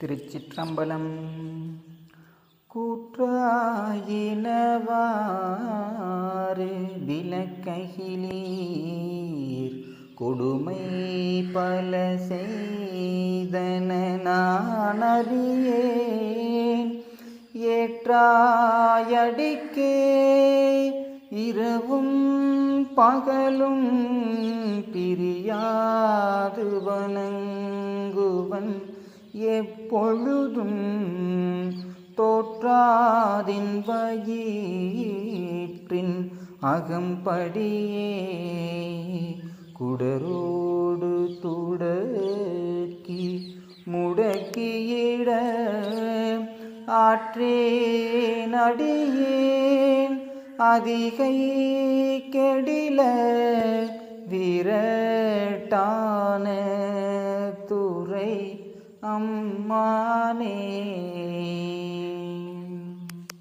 திருச்சிற்றம்பலம். கூற்றாயினவாறு விளக்ககிலீர். கொடுமை பல செய்தன நான் அறியேன் ஏற்றாயடிக்கே இரவும் பகலும் பிரியாது வணங்குவன். எப்பொழுதும் தோற்றாதின் வயிற்றின் அகம்படியே குடரோடு துடக்கி முடக்கியிட ஆற்றேன் அடியேன் அதிகை கெடில விரட்டான துறை अम्मा ने